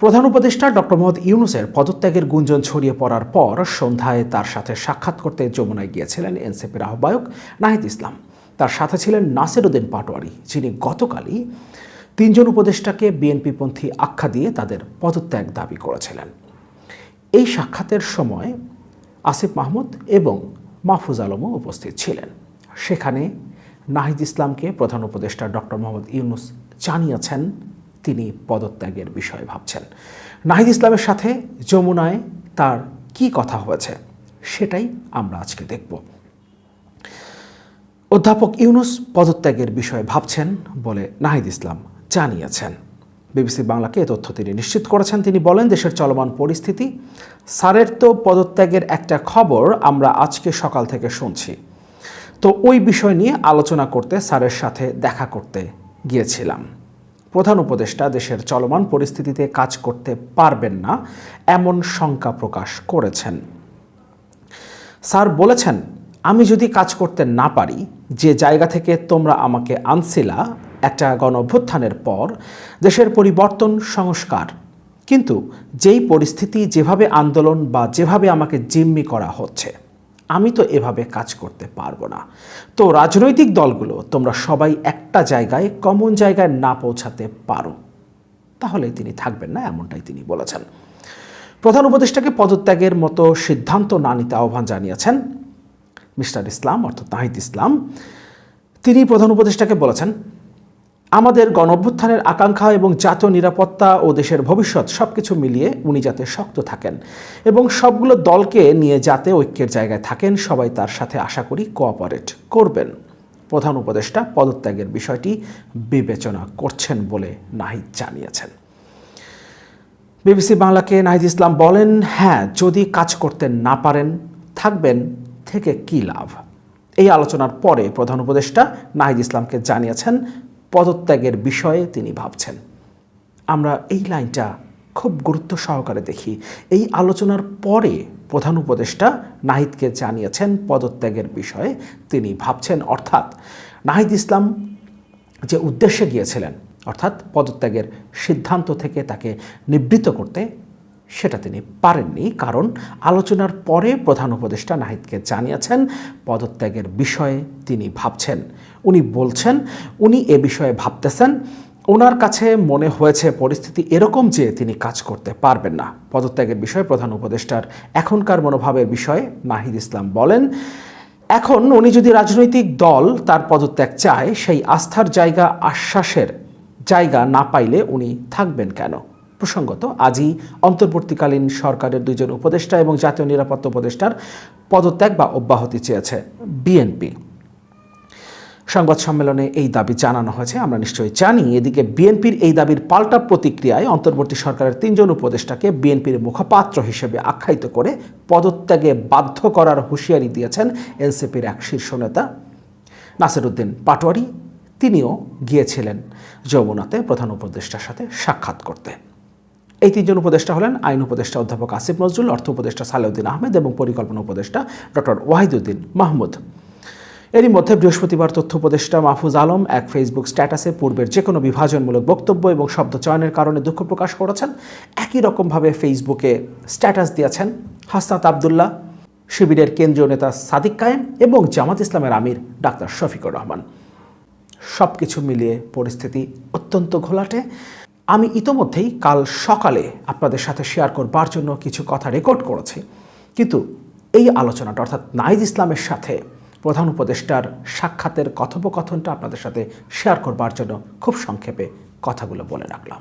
প্রধান উপদেষ্টা ডক্টর মোহাম্মদ ইউনুসের পদত্যাগের গুঞ্জন ছড়িয়ে পড়ার পর সন্ধ্যায় তার সাথে সাক্ষাৎ করতে যমুনায় গিয়েছিলেন এনসিপির আহ্বায়ক নাহিদ ইসলাম। তার সাথে ছিলেন নাসির উদ্দিন পাটোয়ারি, যিনি গতকালই তিনজন উপদেষ্টাকে বিএনপিপন্থী আখ্যা দিয়ে তাদের পদত্যাগ দাবি করেছিলেন। এই সাক্ষাতের সময় আসিফ মাহমুদ এবং মাহফুজ আলমও উপস্থিত ছিলেন। সেখানে নাহিদ ইসলামকে প্রধান উপদেষ্টা ডক্টর মোহাম্মদ ইউনুস জানিয়েছেন তিনি পদত্যাগের বিষয়ে ভাবছেন। নাহিদ ইসলামের সাথে যমুনায় তার কি কথা হয়েছে সেটাই আমরা আজকে দেখব। অধ্যাপক ইউনুস পদত্যাগের বিষয়ে ভাবছেন বলে নাহিদ ইসলাম জানিয়েছেন। বিবিসি বাংলাকে এ তথ্য তিনি নিশ্চিত করেছেন। তিনি বলেন, দেশের চলমান পরিস্থিতি, স্যারের তো পদত্যাগের একটা খবর আমরা আজকে সকাল থেকে শুনছি। তো ওই বিষয় নিয়ে আলোচনা করতে স্যারের সাথে দেখা করতে গিয়েছিলাম। প্রধান উপদেষ্টা দেশের চলমান পরিস্থিতিতে কাজ করতে পারবেন না, এমন শঙ্কা প্রকাশ করেছেন। স্যার বলেছেন, আমি যদি কাজ করতে না পারি, যে জায়গা থেকে তোমরা আমাকে আনছিলা, একটা গণ অভ্যুত্থানের পর দেশের পরিবর্তন, সংস্কার। কিন্তু যেই পরিস্থিতি, যেভাবে আন্দোলন বা যেভাবে আমাকে জিম্মি করা হচ্ছে আমি তো এভাবে কাজ করতে পারব না। তো রাজনৈতিক দলগুলো তোমরা সবাই একটা জায়গায় কমন জায়গায় না পৌঁছাতে পারো। তাহলে তিনি থাকবেন না, এমনটাই তিনি বলেছেন। প্রধান উপদেষ্টাকে পদত্যাগের মতো সিদ্ধান্ত না নিতে আহ্বান জানিয়েছেন মিস্টার ইসলাম, অর্থাৎ নাহিদ ইসলাম। তিনি প্রধান উপদেষ্টাকে বলেছেন আমাদের গণঅভ্যুত্থানের আকাঙ্ক্ষা এবং জাতীয় নিরাপত্তা ও দেশের ভবিষ্যৎ সব কিছু মিলিয়ে উনি যাতে শক্ত থাকেন এবং সবগুলো দলকে নিয়ে যাতে ঐক্যের জায়গায় থাকেন, সবাই তার সাথে আশা করি কোঅপারেট করবেন। প্রধান উপদেষ্টা পদত্যাগের বিষয়টি বিবেচনা করছেন বলে নাহিদ জানিয়েছেন। বিবিসি বাংলাকে নাহিদ ইসলাম বলেন হ্যাঁ যদি কাজ করতে না পারেন, থাকবেন, থেকে কী লাভ? এই আলোচনার পরে প্রধান উপদেষ্টা নাহিদ ইসলামকে জানিয়েছেন পদত্যাগের বিষয়ে তিনি ভাবছেন। আমরা এই লাইনটা খুব গুরুত্ব সহকারে দেখি। এই আলোচনার পরে প্রধান উপদেষ্টা নাহিদকে জানিয়েছেন পদত্যাগের বিষয়ে তিনি ভাবছেন, অর্থাৎ নাহিদ ইসলাম যে উদ্দেশ্যে গিয়েছিলেন, অর্থাৎ পদত্যাগের সিদ্ধান্ত থেকে তাকে নিবৃত্ত করতে সেটা তিনি পারেননি, কারণ আলোচনার পরে প্রধান উপদেষ্টা নাহিদকে জানিয়েছেন পদত্যাগের বিষয়ে তিনি ভাবছেন। উনি বলছেন, উনি এ বিষয়ে ভাবতেছেন, ওনার কাছে মনে হয়েছে পরিস্থিতি এরকম যে তিনি কাজ করতে পারবেন না। পদত্যাগের বিষয়ে প্রধান উপদেষ্টার এখনকার মনোভাবের বিষয়ে নাহিদ ইসলাম বলেন, এখন উনি যদি রাজনৈতিক দল তার পদত্যাগ চায়, সেই আস্থার জায়গা, আশ্বাসের জায়গা না পাইলে উনি থাকবেন কেন? প্রসঙ্গত, আজই অন্তর্বর্তীকালীন সরকারের দুইজন উপদেষ্টা এবং জাতীয় নিরাপত্তা উপদেষ্টার পদত্যাগ বা অব্যাহতি চেয়েছে বিএনপি। সংবাদ সম্মেলনে এই দাবি জানানো হয়েছে, আমরা নিশ্চয়ই জানি। এদিকে বিএনপির এই দাবির পাল্টা প্রতিক্রিয়ায় অন্তর্বর্তী সরকারের তিনজন উপদেষ্টাকে বিএনপির মুখপাত্র হিসেবে আখ্যায়িত করে পদত্যাগে বাধ্য করার হুঁশিয়ারি দিয়েছেন এনসিপির এক শীর্ষ নেতা নাসিরুদ্দিন পাটোয়ারি। তিনিও গিয়েছিলেন যমুনাতে প্রধান উপদেষ্টার সাথে সাক্ষাৎ করতে। এই তিনজন উপদেষ্টা হলেন আইন উপদেষ্টা অধ্যাপক আসিফ নজরুল, অর্থ উপদেষ্টা সালেউদ্দিন আহমেদ এবং পরিকল্পনা উপদেষ্টা ডক্টর ওয়াহিদুদ্দিন মাহমুদ। এরই মধ্যে বৃহস্পতিবার তথ্য উপদেষ্টা মাহফুজ আলম এক ফেসবুক স্ট্যাটাসে পূর্বের যে কোনো বিভাজনমূলক বক্তব্য এবং শব্দ চয়নের কারণে দুঃখ প্রকাশ করেছেন। একই রকমভাবে ফেসবুকে স্ট্যাটাস দিয়েছেন হাসনাত আবদুল্লাহ, শিবিরের কেন্দ্রীয় নেতা সাদিক কায়েম এবং জামাত ইসলামের আমির ডাক্তার শফিকুর রহমান। সব কিছু মিলিয়ে পরিস্থিতি অত্যন্ত ঘোলাটে। আমি ইতোমধ্যেই কাল সকালে আপনাদের সাথে শেয়ার করবার জন্য কিছু কথা রেকর্ড করেছি। কিন্তু এই আলোচনাটা, অর্থাৎ নাইদ ইসলামের সাথে প্রধান উপদেষ্টার সাক্ষাতের কথোপকথনটা আপনাদের সাথে শেয়ার করবার জন্য খুব সংক্ষেপে কথাগুলো বলে রাখলাম।